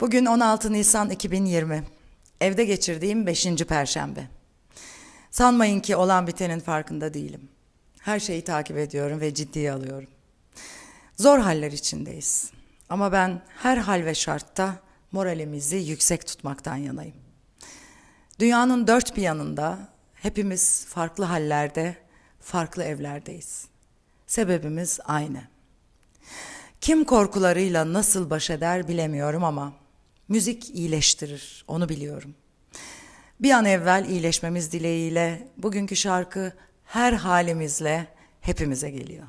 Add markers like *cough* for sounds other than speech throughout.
Bugün 16 Nisan 2020. Evde geçirdiğim 5. perşembe. Sanmayın ki olan bitenin farkında değilim. Her şeyi takip ediyorum ve ciddiye alıyorum. Zor haller içindeyiz. Ama ben her hal ve şartta moralimizi yüksek tutmaktan yanayım. Dünyanın dört bir yanında hepimiz farklı hallerde, farklı evlerdeyiz. Sebebimiz aynı. Kim korkularıyla nasıl baş eder bilemiyorum ama müzik iyileştirir, onu biliyorum. Bir an evvel iyileşmemiz dileğiyle bugünkü şarkı her halimizle hepimize geliyor.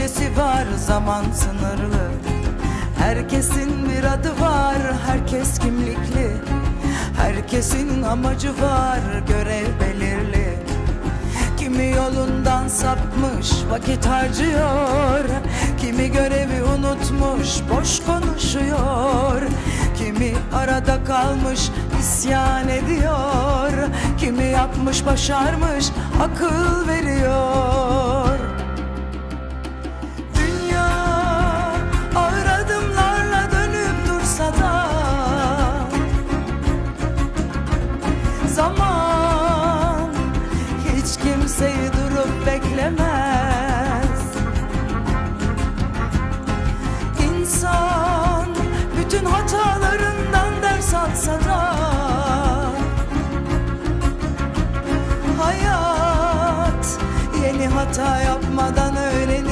Acelesi var, zaman sınırlı. Herkesin bir adı var, herkes kimlikli. Herkesin amacı var, görev belirli. Kimi yolundan sapmış, vakit harcıyor. Kimi görevi unutmuş, boş konuşuyor. Kimi arada kalmış, isyan ediyor. Kimi yapmış, başarmış, akıl veriyor. Hata yapmadan öğrenilmez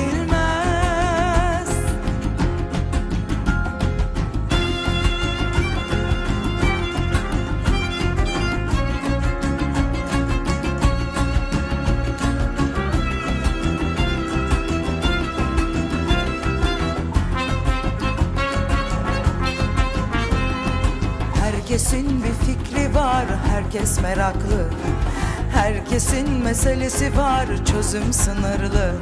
Herkesin bir fikri var, herkes meraklı. Herkesin meselesi var, çözüm sınırlı.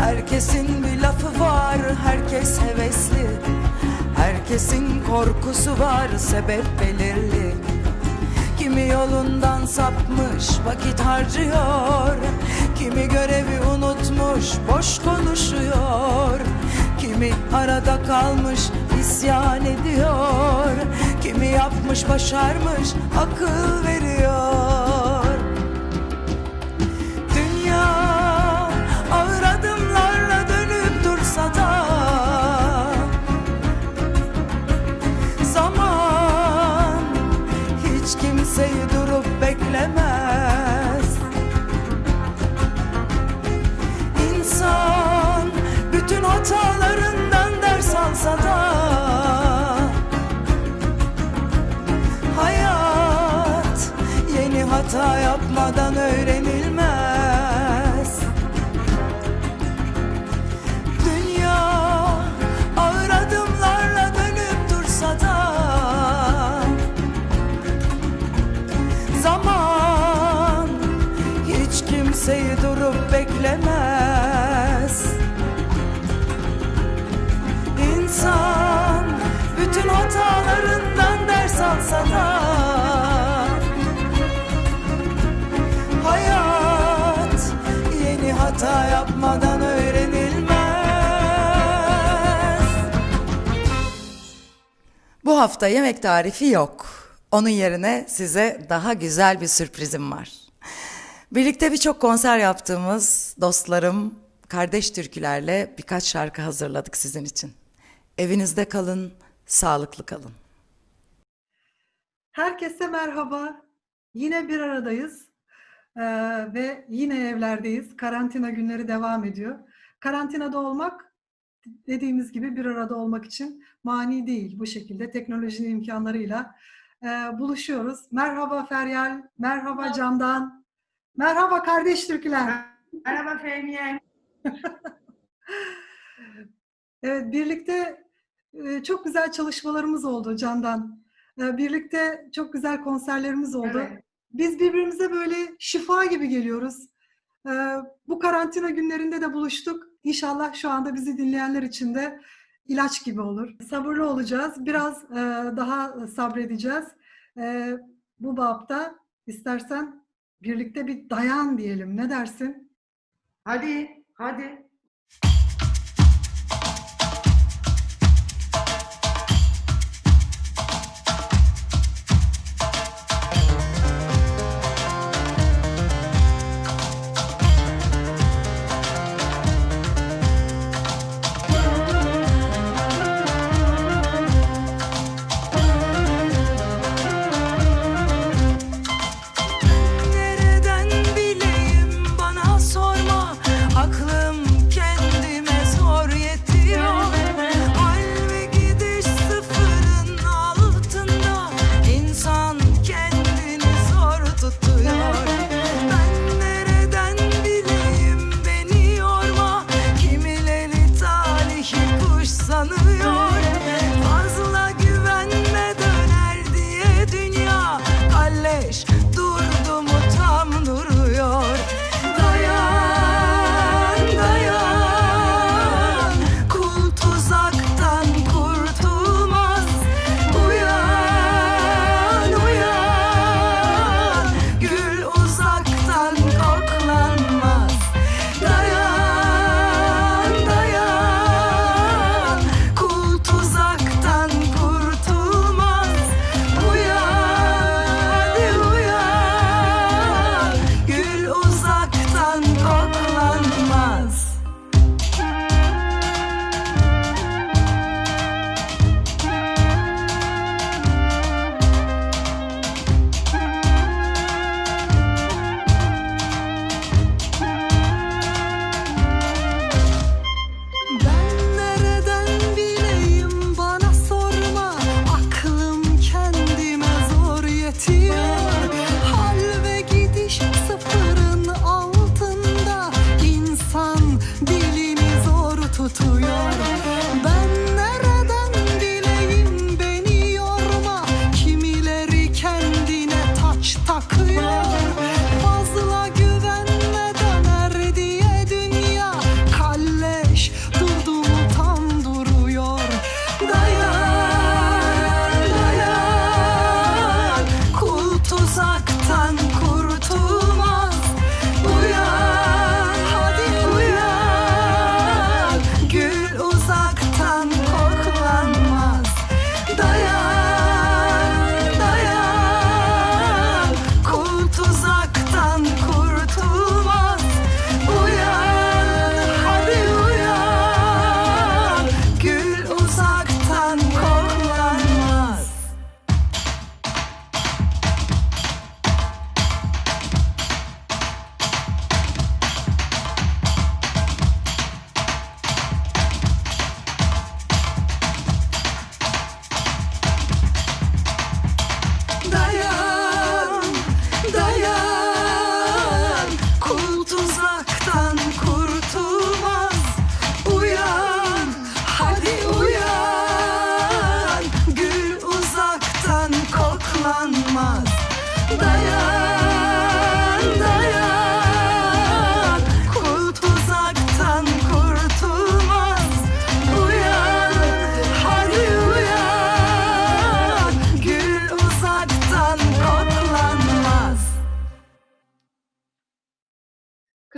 Herkesin bir lafı var, herkes hevesli. Herkesin korkusu var, sebep belirli. Kimi yolundan sapmış, vakit harcıyor. Kimi görevi unutmuş, boş konuşuyor. Kimi arada kalmış, isyan ediyor. Kimi yapmış, başarmış, akıl veriyor. Hata yapmadan öğrenilmez. Dünya ağır adımlarla dönüp dursa da Zaman hiç kimseyi durup beklemez. İnsan bütün hatalarından ders alsa da Bu hafta yemek tarifi yok. Onun yerine size daha güzel bir sürprizim var. Birlikte birçok konser yaptığımız dostlarım, kardeş türkülerle birkaç şarkı hazırladık sizin için. Evinizde kalın, sağlıklı kalın. Herkese merhaba. Yine bir aradayız Ee, ve yine evlerdeyiz. Karantina günleri devam ediyor. Karantinada olmak dediğimiz gibi bir arada olmak için mani değil. Bu şekilde teknolojinin imkanlarıyla e, buluşuyoruz. Merhaba Feryal, merhaba Candan, merhaba kardeş Türküler. Merhaba Fehmiye. *laughs* Evet, birlikte e, çok güzel çalışmalarımız oldu Candan. E, Birlikte çok güzel konserlerimiz oldu. Evet. Biz birbirimize böyle şifa gibi geliyoruz. Ee, bu karantina günlerinde de buluştuk. İnşallah şu anda bizi dinleyenler için de ilaç gibi olur. Sabırlı olacağız. Biraz e, daha sabredeceğiz. E, bu babda istersen birlikte bir dayan diyelim. Ne dersin? Hadi, hadi.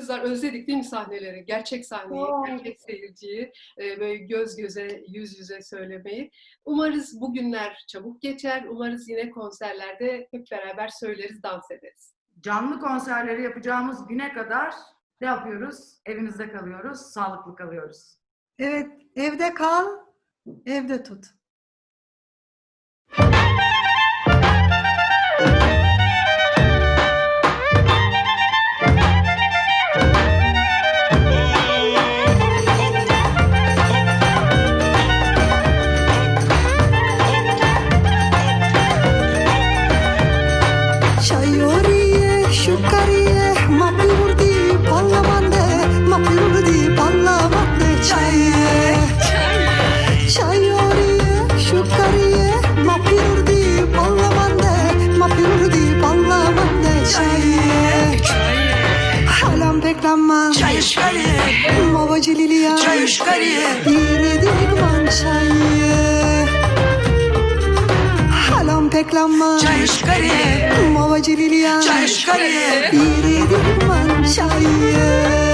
Kızlar özledik değil mi sahneleri? Gerçek sahneyi, Oo. gerçek seyirciyi, e, böyle göz göze, yüz yüze söylemeyi. Umarız bugünler çabuk geçer. Umarız yine konserlerde hep beraber söyleriz, dans ederiz. Canlı konserleri yapacağımız güne kadar ne yapıyoruz? Evimizde kalıyoruz, sağlıklı kalıyoruz. Evet, evde kal, evde tut. شيوريه شكريه مبلور دي بالله منده مبلور دي بالله منده شيوريه شيوريه شكريه مبلور دي بالله منده مبلور دي بالله منده شيوريه حالم بكلمم شيشكريه بابا جليليه شيشكريه يريدي من شيوريه حالم بكلمم شيشكريه Lilian, Jayashkari, Iri Dirman, Şair.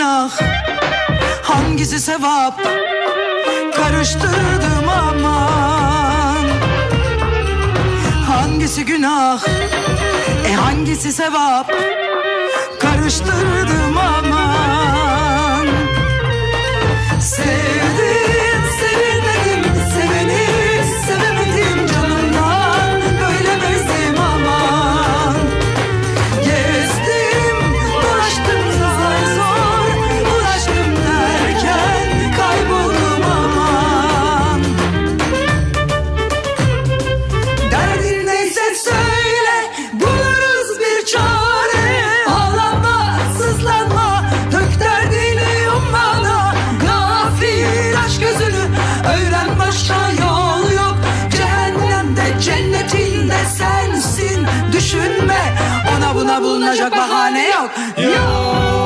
günah. Hangisi sevap? Karıştırdım aman. Hangisi günah? E hangisi sevap? Karıştırdım aman. Sevdim. aranacak bahane yok. Yok.